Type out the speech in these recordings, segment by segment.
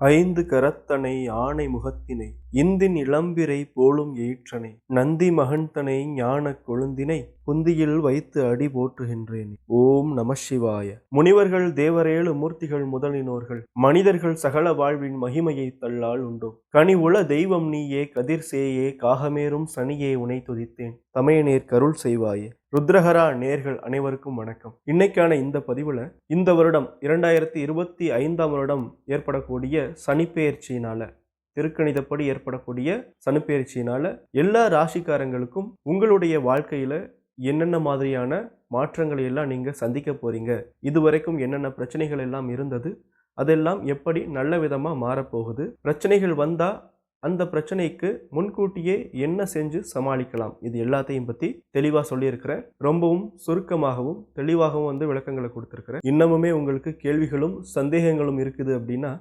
ஐந்து கரத்தனை ஆணை முகத்தினை இந்தின் இளம்பிரை போலும் ஏற்றனை நந்தி மகன்தனை ஞான கொழுந்தினை புந்தியில் வைத்து அடி போற்றுகின்றேன். ஓம் நம சிவாய. முனிவர்கள் தேவரேழு மூர்த்திகள் முதலினோர்கள் மனிதர்கள் சகல வாழ்வின் மகிமையை தள்ளால் உண்டோ கனி உள தெய்வம் நீயே கதிர் சேயே காகமேறும் சனியே உனை துதித்தேன். தமையனேர் கருள் செய்வாயே. ருத்ரஹரா நேர்கள் அனைவருக்கும் வணக்கம். இன்னைக்கான இந்த பதிவில் இந்த வருடம் இரண்டாயிரத்தி இருபத்தி ஐந்தாம் வருடம் ஏற்படக்கூடிய சனிப்பெயர்ச்சியினால திருக்கணிதப்படி ஏற்படக்கூடிய சனிப்பெயர்ச்சியினால எல்லா ராசிக்காரங்களுக்கும் உங்களுடைய வாழ்க்கையில என்னென்ன மாதிரியான மாற்றங்களை எல்லாம் நீங்க சந்திக்க போறீங்க? இதுவரைக்கும் என்னென்ன பிரச்சனைகள் எல்லாம் இருந்தது? அதெல்லாம் எப்படி நல்ல விதமாக மாறப்போகுது? பிரச்சனைகள் வந்தால் அந்த பிரச்சனைக்கு முன்கூட்டியே என்ன செஞ்சு சமாளிக்கலாம்? இது எல்லாத்தையும் பற்றி தெளிவாக சொல்லியிருக்கிறேன். ரொம்பவும் சுருக்கமாகவும் தெளிவாகவும் வந்து விளக்கங்களை கொடுத்துருக்கிறேன். இன்னமுமே உங்களுக்கு கேள்விகளும் சந்தேகங்களும் இருக்குது அப்படின்னா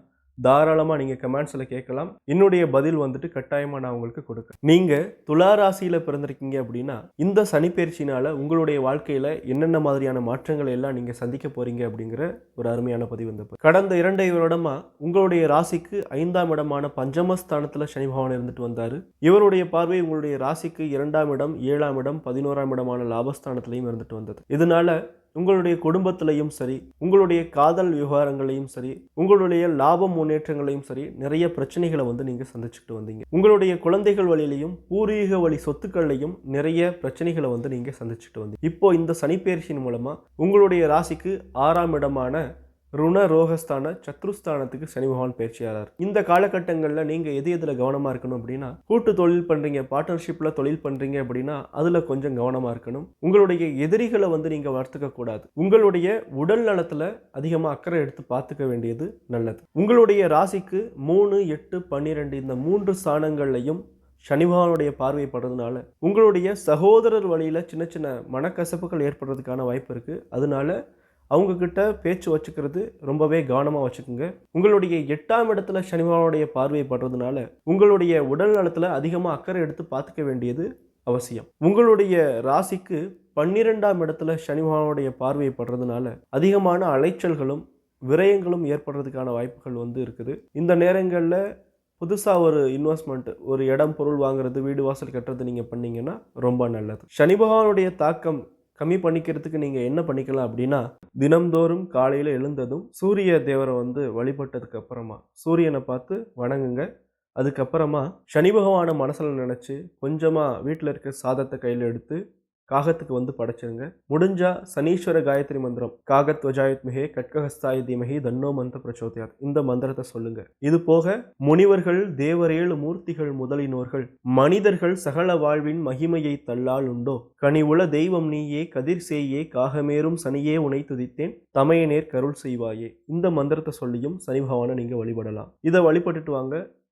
தாராளமாக நீங்கள் கமெண்ட்ஸில் கேட்கலாம். என்னுடைய பதில் வந்துட்டு கட்டாயமாக நான் உங்களுக்கு கொடுக்குறேன். நீங்கள் துலா ராசியில் பிறந்திருக்கீங்க அப்படின்னா இந்த சனிப்பயிற்சினால் உங்களுடைய வாழ்க்கையில் என்னென்ன மாதிரியான மாற்றங்களை எல்லாம் நீங்கள் சந்திக்க போகிறீங்க அப்படிங்கிற ஒரு அருமையான பதிவு இந்த கடந்த இரண்டை வருடமாக உங்களுடைய ராசிக்கு ஐந்தாம் இடமான பஞ்சமஸ்தானத்தில் சனி பகவான் இருந்துட்டு வந்தார். இவருடைய பார்வை உங்களுடைய ராசிக்கு இரண்டாம் இடம் ஏழாம் இடம் பதினோராம் இடமான லாபஸ்தானத்திலையும் இருந்துட்டு வந்தது. இதனால உங்களுடைய குடும்பத்திலையும் சரி உங்களுடைய காதல் விவகாரங்களையும் சரி உங்களுடைய லாப முன்னேற்றங்களையும் சரி நிறைய பிரச்சனைகளை வந்து நீங்கள் சந்திச்சுக்கிட்டு வந்தீங்க. உங்களுடைய குழந்தைகள் வழியிலையும் பூர்வீக வழி சொத்துக்கள்லையும் நிறைய பிரச்சனைகளை வந்து நீங்கள் சந்திச்சுட்டு வந்தீங்க. இப்போ இந்த சனிப்பெயர்ச்சியின் மூலமாக உங்களுடைய ராசிக்கு ஆறாம் இடமான ருண ரோகஸ்தான சத்ருஸ்தானத்துக்கு சனி பகவான் பயிற்சியாளர். இந்த காலகட்டங்களில் நீங்கள் எது எதில் கவனமாக இருக்கணும் அப்படின்னா கூட்டு தொழில் பண்ணுறீங்க பார்ட்னர்ஷிப்பில் தொழில் பண்ணுறீங்க அப்படின்னா அதில் கொஞ்சம் கவனமாக இருக்கணும். உங்களுடைய எதிரிகளை வந்து நீங்கள் வளர்த்துக்க கூடாது. உங்களுடைய உடல் நலத்தில் அதிகமாக அக்கறை எடுத்து பார்த்துக்க வேண்டியது நல்லது. உங்களுடைய ராசிக்கு மூணு எட்டு பன்னிரெண்டு இந்த மூன்று ஸ்தானங்கள்லையும் சனிபகவானுடைய பார்வை படுறதுனால உங்களுடைய சகோதரர் வழியில் சின்ன சின்ன மனக்கசப்புகள் ஏற்படுறதுக்கான வாய்ப்பு இருக்குது அதனால அவங்கக்கிட்ட பேச்சு வச்சுக்கிறது ரொம்பவே கவனமாக வச்சுக்கோங்க. உங்களுடைய எட்டாம் இடத்துல சனிபகவானுடைய பார்வை படுறதுனால உங்களுடைய உடல் நலத்தில் அதிகமாக அக்கறை எடுத்து பார்த்துக்க வேண்டியது அவசியம். உங்களுடைய ராசிக்கு பன்னிரெண்டாம் இடத்துல சனிபாவனுடைய பார்வை படுறதுனால அதிகமான அலைச்சல்களும் விரயங்களும் ஏற்படுறதுக்கான வாய்ப்புகள் வந்து இருக்குது. இந்த நேரங்களில் புதுசாக ஒரு இன்வெஸ்ட்மெண்ட் ஒரு இடம் பொருள் வாங்குறது வீடு வாசல் கட்டுறது நீங்கள் பண்ணிங்கன்னா ரொம்ப நல்லது. சனி பகவானுடைய தாக்கம் கம்மி பண்ணிக்கிறதுக்கு நீங்கள் என்ன பண்ணிக்கலாம் அப்படின்னா தினம்தோறும் காலையில் எழுந்ததும் சூரிய தேவரை வந்து வழிபட்டதுக்கு அப்புறமா சூரியனை பார்த்து வணங்குங்க. அதுக்கப்புறமா சனி பகவானை மனசில் நினச்சி கொஞ்சமாக வீட்டில் இருக்க சாதத்தை கையில் எடுத்து காகத்துக்கு வந்து படைச்சிருங்க. முடிஞ்சா சனீஸ்வர காயத்ரி மந்திரம். காகத் வஜாயுத்மிகே கட்கஹஸ்தாய தீமகி தன்னோ மந்திர பிரச்சோதயாத். இந்த மந்திரத்தை சொல்லுங்க. இது போக முனிவர்கள் தேவரேழு மூர்த்திகள் முதலினோர்கள் மனிதர்கள் சகல வாழ்வின் மகிமையை தள்ளால் உண்டோ? கனி தெய்வம் நீயே கதிர் சேயே காகமேறும் சனியே உனை துதித்தேன் தமையனேர் கருள் செய்வாயே. இந்த மந்திரத்தை சொல்லியும் சனி பகவானை நீங்க வழிபடலாம். இதை வழிபட்டுட்டு வாங்க.